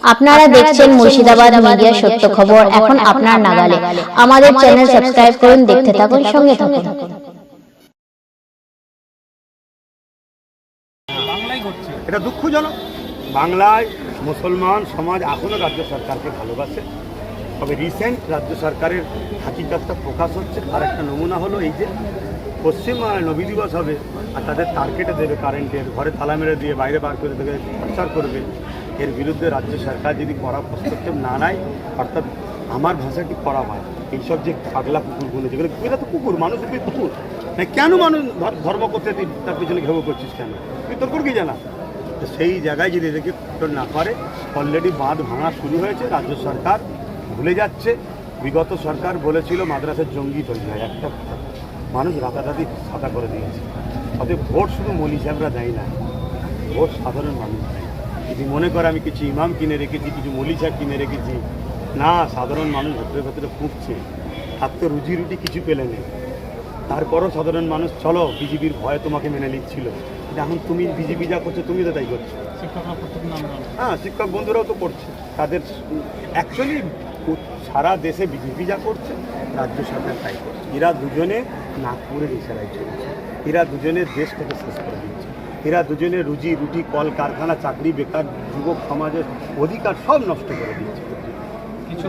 আপনারা দেখছেন মুর্শিদাবাদ মিডিয়া সত্য খবর। এখন আপনার নাগালে আমাদের চ্যানেল সাবস্ক্রাইব করুন দেখতে থাকুন সঙ্গে থাকুন। এটা দুঃখজনক। বাংলায় মুসলমান সমাজ এখনও রাজ্য সরকারকে ভালোবাসে। তবে রিসেন্ট রাজ্য সরকারের হাকিকাতটা প্রকাশ হচ্ছে। তার একটা নমুনা হলো এই যে পশ্চিমবাংলায় নবী দিবস হবে আর তাদের তার কেটে দেবে কারেন্টের ঘরে তালা মেরে দিয়ে বাইরে বার করে দেবে প্রচার করবে। এর বিরুদ্ধে রাজ্য সরকার যদি কড়া হস্তক্ষেপ না নেয়, অর্থাৎ আমার ভাষাটি করা হয়, এইসব যে পাগলা কুকুরগুলো যেগুলো এরা তো কুকুর, মানুষ রূপী কুকুর। না কেন মানুষ ধর- ধর্ম করতে তুই তার পিছনে ঘেউ করছিস কেন? তুই তোর কুকুর কি জানা। তো সেই জায়গায় যদি এদেরকে না করে অলরেডি বাঁধ ভাঙা শুরু হয়েছে, রাজ্য সরকার ভুলে যাচ্ছে। বিগত সরকার বলেছিল মাদ্রাসার জঙ্গি তৈরি হয়, একটা মানুষ রাতারাতি সাদা করে দিয়েছে। অতএব ভোট শুধু মলি দেয় না, ভোট সাধারণ মানুষ দেয়। যদি মনে করে আমি কিছু ইমাম কিনে রেখেছি কিছু মলি সাহেব কিনে রেখেছি না সাধারণ মানুষ ভেতরে ভেতরে ফুঁকছে তার তো রুজি রুটি কিছু পেলে নেই। তারপরও সাধারণ মানুষ চলো বিজেপির ভয়ে তোমাকে মেনে নিচ্ছিল। এখন তুমি বিজেপি যা করছ তুমি তো তাই করছ। হ্যাঁ শিক্ষক বন্ধুরাও তো করছে। তাদের অ্যাকচুয়ালি সারা দেশে বিজেপি যা করছে রাজ্য সরকার তাই করছে। এরা দুজনে নাগপুরের ইশারায় চলছে। এরা দুজনে দেশটাকে শেষ করে দিচ্ছে। এরা দুজনে রুজি, রুটি, কল, কারখানা, চাকরি, বেকার, যুবক, সমাজের অধিকার সব নষ্ট করে দিচ্ছে। কিছু